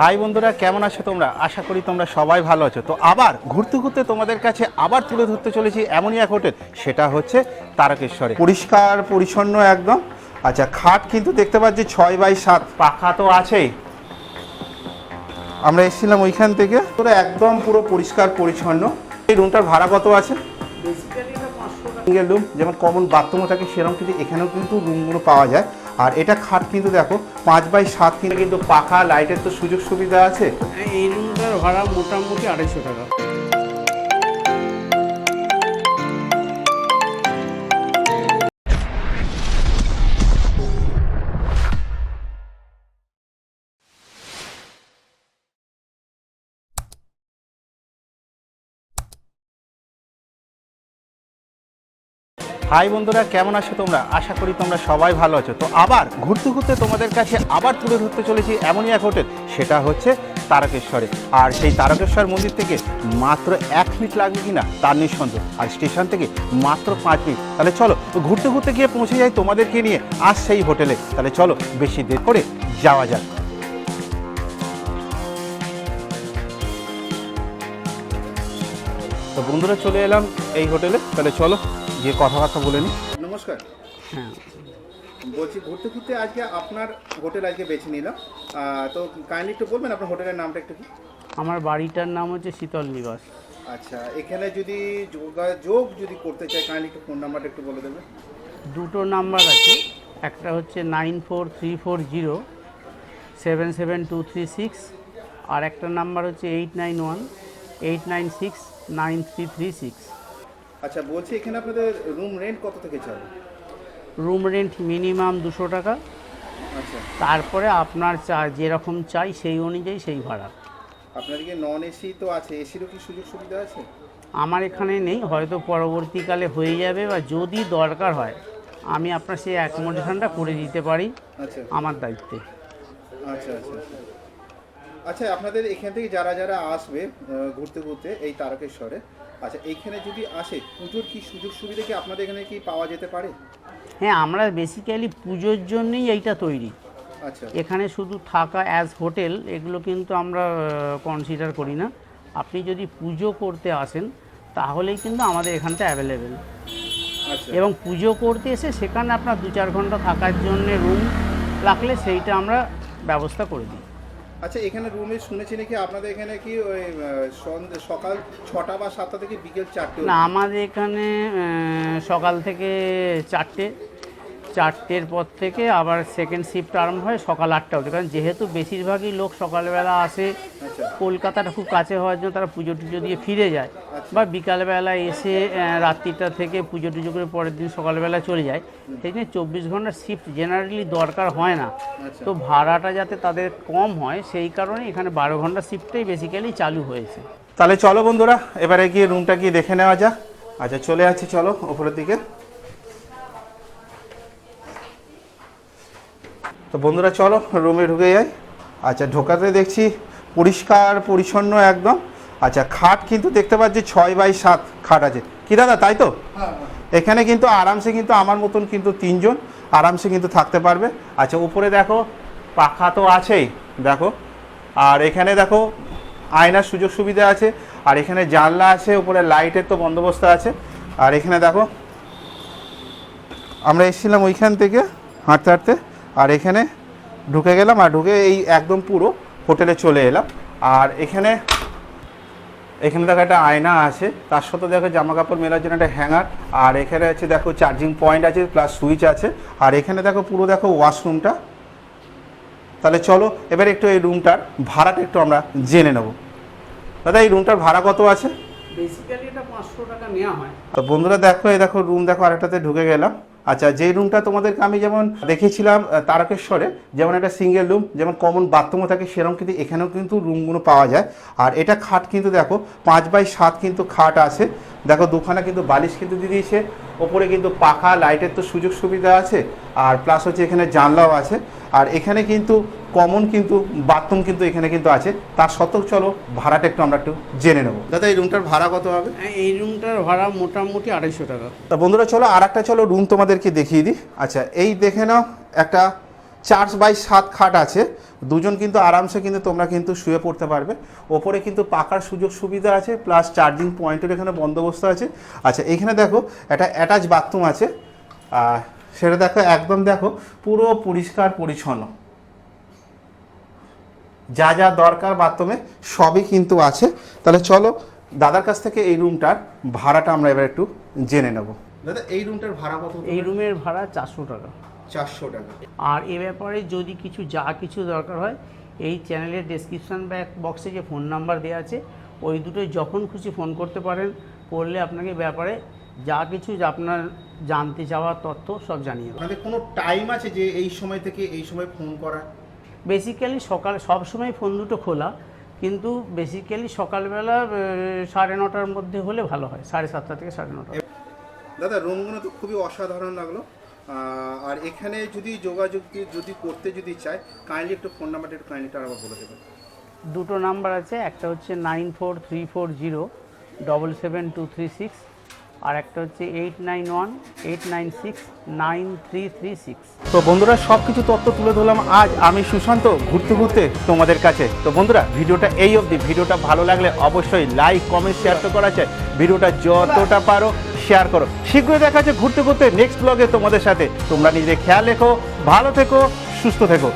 High বন্ধুরা কেমন আছো তোমরা? আশা করি তোমরা সবাই ভালো আছো। তো আবার ঘুরতে ঘুরতে তোমাদের কাছে আবার তুলে ধরতে চলেছি এমনই এক হোটেল সেটা হচ্ছে তারকেশ্বরে। পরিষ্কার পরিচ্ছন্ন একদম। আচ্ছা খাট কিন্তু দেখতে পাচ্ছি ছয় বাই সাত। পাখা তো আছেই। আমরা এসেছিলাম ওইখান থেকে। পুরো একদম পুরো পরিষ্কার পরিচ্ছন্ন। এই রুমটার ভাড়া কত আছে? সিঙ্গেল রুম যেমন কমন বাথরুমও থাকে সেরকম কিন্তু এখানেও কিন্তু রুমগুলো পাওয়া যায়। আর এটা খাট কিন্তু দেখো, পাঁচ বাই সাত কিন্তু পাখা লাইটের তো সুযোগ সুবিধা আছে। এই রুমটার ভাড়া মোটামুটি আড়াইশো টাকা। হাই বন্ধুরা, কেমন আছো তোমরা? আশা করি তোমরা সবাই ভালো আছো। তো আবার ঘুরতে ঘুরতে তোমাদের কাছে আবার তুলে ধরতে চলেছি এমনই এক হোটেল, সেটা হচ্ছে তারকেশ্বরে। আর সেই তারকেশ্বর মন্দির থেকে মাত্র এক মিনিট লাগবে কিনা, তার নিঃসন্দেহ। আর স্টেশন থেকে মাত্র পাঁচ মিনিট। তাহলে চলো, ঘুরতে ঘুরতে গিয়ে পৌঁছে যাই তোমাদেরকে নিয়ে আজ সেই হোটেলে। তাহলে চলো, বেশি দেরি করে যাওয়া যাক। তো বন্ধুরা চলে এলাম এই হোটেলে। তাহলে চলো গিয়ে কথাবার্তা বলে নিই। নমস্কার। হ্যাঁ। বলছি ঘুরতে ঘুরতে আজকে আপনার হোটেল আজকে বেছে নিলাম। তো কাইন্ডলি একটু বলবেন আপনার হোটেলের নামটা একটু কি? আমার বাড়িটার নাম হচ্ছে শীতল নিবাস। আচ্ছা এখানে যদি যোগাযোগ যদি করতে চাই কাইন্ডলি একটু ফোন নাম্বারটা একটু বলে দেবেন। দুটো নাম্বার আছে। একটা হচ্ছে nine four three four zero seven seven two three six আর একটা নাম্বার হচ্ছে eight nine one eight nine six nine three three six. আচ্ছা বলছি এখানে আপনাদের রুম রেন্ট কত থেকে চালু রুম রেন্ট মিনিমাম দুশো টাকা। আচ্ছা। তারপরে আপনার চা যেরকম চাই সেই অনুযায়ী সেই ভাড়া। আপনার কি নন এসি তো আছে এসিরও কি সুযোগ সুবিধা আছে? আমার এখানে নেই হয়তো পরবর্তীকালে হয়ে যাবে বা যদি দরকার হয় আমি আপনার সেই অ্যাকোমোডেশনটা করে দিতে পারি আচ্ছা। আমার দায়িত্বে। আচ্ছা আচ্ছা। আচ্ছা আপনাদের এখান থেকে যারা যারা আসবে ঘুরতে ঘুরতে এই তারকেশ্বরে আচ্ছা এইখানে যদি আসে পুজোর কি সুযোগ সুবিধা কি আপনাদের এখানে কি পাওয়া যেতে পারে? হ্যাঁ আমরা বেসিক্যালি পুজোর জন্যই এইটা তৈরি। আচ্ছা। এখানে শুধু থাকা অ্যাজ হোটেল এগুলো কিন্তু আমরা কনসিডার করি না। আপনি যদি পুজো করতে আসেন তাহলেই কিন্তু আমাদের এখানটা অ্যাভেলেবেল আচ্ছা। এবং পুজো করতে এসে সেখানে আপনার দু চার ঘণ্টা থাকার জন্য রুম রাখলে সেইটা আমরা ব্যবস্থা করে দিই। আচ্ছা এখানে রুমে শুনেছি নাকি আপনাদের এখানে কি ওই সকাল ছটা বা সাতটা থেকে বিকেল চারটে না, আমাদের এখানে সকাল থেকে চারটে। চারটের পর থেকে আবার সেকেন্ড শিফট আরম্ভ হয় সকাল আটটা অবধি। কারণ যেহেতু বেশিরভাগই লোক সকালবেলা আসে আচ্ছা। কলকাতাটা খুব কাছে হওয়ার জন্য তারা পুজো টুজো দিয়ে ফিরে যায় বা বিকালবেলা এসে রাত্রিটা থেকে পুজো টুজো করে পরের দিন সকালবেলা চলে যায়। সেই জন্য চব্বিশ ঘণ্টার শিফট জেনারেলি দরকার হয় না। আচ্ছা। তো ভাড়াটা যাতে তাদের কম হয় সেই কারণে এখানে বারো ঘণ্টা শিফটটাই বেসিক্যালি চালু হয়েছে। তাহলে চলো বন্ধুরা এবারে গিয়ে রুমটা গিয়ে দেখে নেওয়া যাক। আচ্ছা চলে যাচ্ছি চলো ওপরের দিকে। তো বন্ধুরা চলো রুমে ঢুকে যাই। আচ্ছা ঢোকাতে দেখছি পরিষ্কার পরিচ্ছন্ন একদম। আচ্ছা খাট কিন্তু দেখতে পাচ্ছি ছয় বাই সাত খাট আছে। কি দাদা তাই তো? এখানে কিন্তু আরামসে কিন্তু আমার মতন কিন্তু তিনজন আরামসে কিন্তু থাকতে পারবে। আচ্ছা উপরে দেখো পাখা তো আছেই দেখো। আর এখানে দেখো আয়নার সুযোগ সুবিধা আছে। আর এখানে জানলা আছে উপরে লাইটের তো বন্দোবস্ত আছে। আর এখানে দেখো আমরা এসেছিলাম ওইখান থেকে হাঁটতে হাঁটতে। আর এখানে ঢুকে গেলাম আর ঢুকে এই একদম পুরো হোটেলে চলে এলাম। আর এখানে এখানে দেখো একটা আয়না আছে তার সাথে দেখো জামা কাপড় মেলার জন্য একটা হ্যাঙ্গার আর এখানে আছে দেখো চার্জিং পয়েন্ট আছে প্লাস সুইচ আছে আর এখানে দেখো পুরো দেখো ওয়াশরুমটা। তাহলে চলো এবার একটু এই রুমটার ভাড়াটা একটু আমরা জেনে নেব। দাদা এই রুমটার ভাড়া কত আছে? বেসিক্যালি এটা পাঁচশো টাকা নেওয়া হয়। তো বন্ধুরা দেখো এই দেখো রুম দেখো আরেকটাতে ঢুকে গেলাম। আচ্ছা যে রুমটা তোমাদেরকে আমি যেমন দেখেছিলাম তারকেশ্বরে, যেমন একটা সিঙ্গেল রুম যেমন কমন বাথরুমও থাকে, সেরকম কিন্তু এখানেও কিন্তু রুমগুলো পাওয়া যায়। আর এটা খাট কিন্তু দেখো, পাঁচ বাই সাত কিন্তু খাট আছে। দেখো, দুখানা কিন্তু বালিশ কিন্তু দিয়ে দিয়েছে। ওপরে কিন্তু পাখা লাইটের তো সুযোগ সুবিধা আছে আর প্লাস হচ্ছে এখানে জানলাও আছে আর এখানে কিন্তু কমন কিন্তু বাথরুম কিন্তু এখানে কিন্তু আছে। তার সত্ত্বেও চলো ভাড়াটা একটু আমরা একটু জেনে নেব। দাদা এই রুমটার ভাড়া কত হবে? হ্যাঁ, এই রুমটার ভাড়া মোটামুটি আড়াইশো টাকা। তা বন্ধুরা চলো আর একটা চলো রুম তোমাদেরকে দেখিয়ে দিই। আচ্ছা এই দেখে নাও একটা চার বাই সাত খাট আছে। দুজন কিন্তু আরামসে কিন্তু তোমরা কিন্তু শুয়ে পড়তে পারবে। ওপরে কিন্তু পাকার সুযোগ সুবিধা আছে প্লাস চার্জিং পয়েন্টের এখানে বন্দোবস্ত আছে। আচ্ছা এখানে দেখো একটা অ্যাটাচ বাথরুম আছে। আর সেটা দেখো একদম দেখো পুরো পরিষ্কার পরিচ্ছন্ন। যা যা দরকার বাথরুমে সবই কিন্তু আছে। তাহলে চলো দাদার কাছ থেকে এই রুমটার ভাড়াটা আমরা এবার একটু জেনে নেব। দাদা এই রুমটার ভাড়া কত? এই রুমের ভাড়া চারশো টাকা। চারশো টাকা। আর এ ব্যাপারে যদি কিছু যা কিছু দরকার হয় এই চ্যানেলের ডেসক্রিপশন বক্সে যে ফোন নাম্বার দেওয়া আছে ওই দুটোই যখন খুশি ফোন করতে পারেন করলে আপনাকে ব্যাপারে যা কিছু আপনার জানতে চাওয়ার তথ্য সব জানিয়ে আপনাদের কোনো টাইম আছে যে এই সময় থেকে এই সময় ফোন করা? বেসিক্যালি সকাল সব সময় ফোন দুটো খোলা কিন্তু বেসিক্যালি সকালবেলা সাড়ে নটার মধ্যে হলে ভালো হয় সাড়ে সাতটা থেকে সাড়ে নটা। দাদা রুমগুলো তো খুবই অসাধারণ লাগল। আর এখানে যদি যোগাযোগ যদি করতে যদি চায় কাইন্ডলি একটু ফোন নাম্বারটা একটু কাইন্ডলি আবার বলে দেবেন। দুটো নাম্বার আছে একটা হচ্ছে nine four three four zero double seven two three six আর একটা হচ্ছে eight nine one eight nine six nine three three six তো বন্ধুরা সব কিছু তথ্য তুলে ধরলাম আজ। আমি সুশান্ত ঘুরতে ঘুরতে তোমাদের কাছে। তো বন্ধুরা ভিডিওটা এই অবধি। ভিডিওটা ভালো লাগলে অবশ্যই লাইক কমেন্ট শেয়ার তো করা চাই ভিডিওটা যতটা পারো শেয়ার করো। শীঘ্রই দেখা যাচ্ছে ঘুরতে ঘুরতে নেক্সট ব্লগে তোমাদের সাথে। তোমরা নিজেদের খেয়াল রেখো, ভালো থেকো, সুস্থ থেকো।